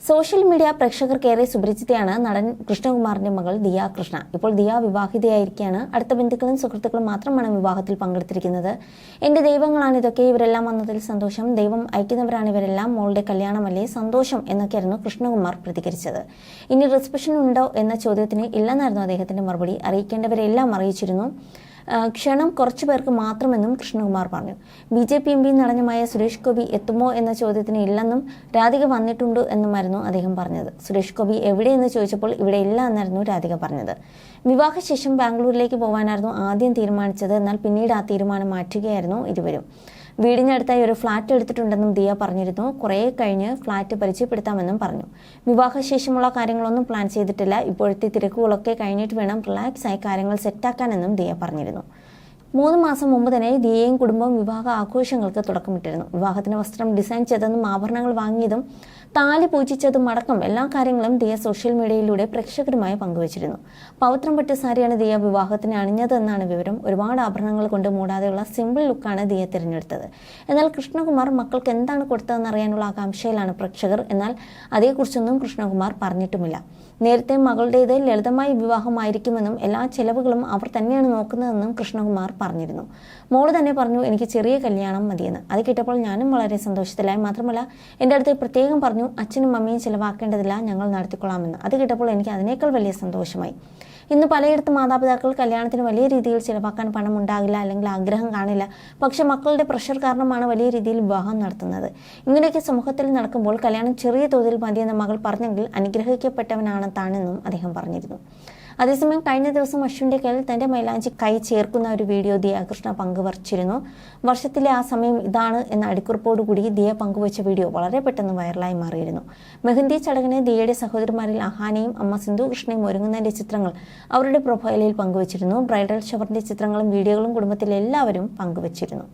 Social media പ്രേക്ഷകർക്കേറെ സുപരിചിതയാണ് നടൻ കൃഷ്ണകുമാറിന്റെ മകൾ ദിയ കൃഷ്ണ. ഇപ്പോൾ ദിയ വിവാഹിതയായിരിക്കുകയാണ് അടുത്ത ബന്ധുക്കളും സുഹൃത്തുക്കളും മാത്രമാണ് വിവാഹത്തിൽ പങ്കെടുത്തിരിക്കുന്നത്. എന്റെ ദൈവങ്ങളാണ് ഇതൊക്കെ. ഇവരെല്ലാം വന്നതിൽ സന്തോഷം. ദൈവം അയക്കുന്നവരാണ് ഇവരെല്ലാം. മോളുടെ കല്യാണമല്ലേ സന്തോഷം എന്നൊക്കെയായിരുന്നു കൃഷ്ണകുമാർ പ്രതികരിച്ചത്. ഇനി റിസപ്ഷൻ ഉണ്ടോ എന്ന ചോദ്യത്തിന് ഇല്ലെന്നായിരുന്നു അദ്ദേഹത്തിന്റെ മറുപടി. അറിയിക്കേണ്ടവരെല്ലാം അറിയിച്ചിരുന്നു. ക്ഷണം കുറച്ചു പേർക്ക് മാത്രമെന്നും കൃഷ്ണകുമാർ പറഞ്ഞു. B J P M P നടനുമായ സുരേഷ് ഗോപി എത്തുമോ എന്ന ചോദ്യത്തിന് ഇല്ലെന്നും രാധിക വന്നിട്ടുണ്ട് എന്നുമായിരുന്നു അദ്ദേഹം പറഞ്ഞത്. സുരേഷ് ഗോപി എവിടെയെന്ന് ചോദിച്ചപ്പോൾ ഇവിടെ ഇല്ല എന്നായിരുന്നു രാധിക പറഞ്ഞത്. വിവാഹശേഷം ബാംഗ്ലൂരിലേക്ക് പോകാനായിരുന്നു ആദ്യം തീരുമാനിച്ചത് എന്നാൽ പിന്നീട് ആ തീരുമാനം മാറ്റുകയായിരുന്നു ഇരുവരും. വീടിനടുത്തായി ഒരു ഫ്ളാറ്റ് എടുത്തിട്ടുണ്ടെന്നും ദിയ പറഞ്ഞിരുന്നു. കുറേ കഴിഞ്ഞ് ഫ്ളാറ്റ് പരിചയപ്പെടുത്താമെന്നും പറഞ്ഞു. വിവാഹശേഷമുള്ള കാര്യങ്ങളൊന്നും പ്ലാൻ ചെയ്തിട്ടില്ല. ഇപ്പോഴത്തെ തിരക്കുകളൊക്കെ കഴിഞ്ഞിട്ട് വേണം റിലാക്സ് ആയി കാര്യങ്ങൾ സെറ്റാക്കാനെന്നും ദിയ പറഞ്ഞിരുന്നു. മൂന്ന് മാസം മുമ്പ് തന്നെ ദിയയും കുടുംബവും വിവാഹ ആഘോഷങ്ങൾക്ക് തുടക്കമിട്ടിരുന്നു. വിവാഹത്തിന് വസ്ത്രം ഡിസൈൻ ചെയ്തതും ആഭരണങ്ങൾ വാങ്ങിയതും താലി പൂജിച്ചതും അടക്കം എല്ലാ കാര്യങ്ങളും ദിയ സോഷ്യൽ മീഡിയയിലൂടെ പ്രേക്ഷകരുമായി പങ്കുവച്ചിരുന്നു. പൗത്രം പറ്റ സാരിയാണ് ദിയ വിവാഹത്തിന് അണിഞ്ഞതെന്നാണ് വിവരം. ഒരുപാട് ആഭരണങ്ങൾ കൊണ്ട് മൂടാതെയുള്ള സിമ്പിൾ ലുക്കാണ് ദിയ തിരഞ്ഞെടുത്തത്. എന്നാൽ കൃഷ്ണകുമാർ മക്കൾക്ക് എന്താണ് കൊടുത്തതെന്ന് അറിയാനുള്ള ആകാംക്ഷയിലാണ് പ്രേക്ഷകർ. എന്നാൽ അതേക്കുറിച്ചൊന്നും കൃഷ്ണകുമാർ പറഞ്ഞിട്ടുമില്ല. നേരത്തെ മകളുടേത് ലളിതമായ വിവാഹമായിരിക്കുമെന്നും എല്ലാ ചെലവുകളും അവർ തന്നെയാണ് നോക്കുന്നതെന്നും കൃഷ്ണകുമാർ പറഞ്ഞിരുന്നു. മോൾ തന്നെ പറഞ്ഞു എനിക്ക് ചെറിയ കല്യാണം മതിയെന്ന്. അത് കിട്ടപ്പോൾ ഞാനും വളരെ സന്തോഷത്തിലായി. മാത്രമല്ല എന്റെ അടുത്ത് പ്രത്യേകം പറഞ്ഞു അച്ഛനും അമ്മയും ചിലവാക്കേണ്ടതില്ല ഞങ്ങൾ നടത്തിക്കൊള്ളാമെന്ന്. അത് കിട്ടപ്പോൾ എനിക്ക് അതിനേക്കാൾ വലിയ സന്തോഷമായി. ഇന്ന് പലയിടത്തും മാതാപിതാക്കൾ കല്യാണത്തിന് വലിയ രീതിയിൽ ചിലവാക്കാൻ പണം ഉണ്ടാകില്ല അല്ലെങ്കിൽ ആഗ്രഹം കാണില്ല. പക്ഷെ മക്കളുടെ പ്രഷർ കാരണമാണ് വലിയ രീതിയിൽ വിവാഹം നടത്തുന്നത്. ഇങ്ങനെയൊക്കെ സമൂഹത്തിൽ നടക്കുമ്പോൾ കല്യാണം ചെറിയ തോതിൽ മതിയെന്ന മകൾ പറഞ്ഞെങ്കിൽ അനുഗ്രഹിക്കപ്പെട്ടവനാണ് താനെന്നും അദ്ദേഹം പറഞ്ഞിരുന്നു. അതേസമയം കഴിഞ്ഞ ദിവസം അശ്വിന്റെ കയ്യിൽ തന്റെ മൈലാഞ്ചി കൈ ചേർക്കുന്ന ഒരു വീഡിയോ ദിയ കൃഷ്ണ പങ്കുവച്ചിരുന്നു. വർഷത്തിലെ ആ സമയം ഇതാണ് എന്ന അടിക്കുറിപ്പോടുകൂടി ദിയ പങ്കുവച്ച വീഡിയോ വളരെ പെട്ടെന്ന് വൈറലായി മാറിയിരുന്നു. മെഹന്തി ചടങ്ങിന് ദിയയുടെ സഹോദരിമാരിൽ അഹാനയും അമ്മ സിന്ധു കൃഷ്ണയും ഒരുങ്ങുന്നതിന്റെ ചിത്രങ്ങൾ അവരുടെ പ്രൊഫൈലിൽ പങ്കുവച്ചിരുന്നു. ബ്രൈഡൽ ഷവറിന്റെ ചിത്രങ്ങളും വീഡിയോകളും കുടുംബത്തിലെ എല്ലാവരും പങ്കുവച്ചിരുന്നു.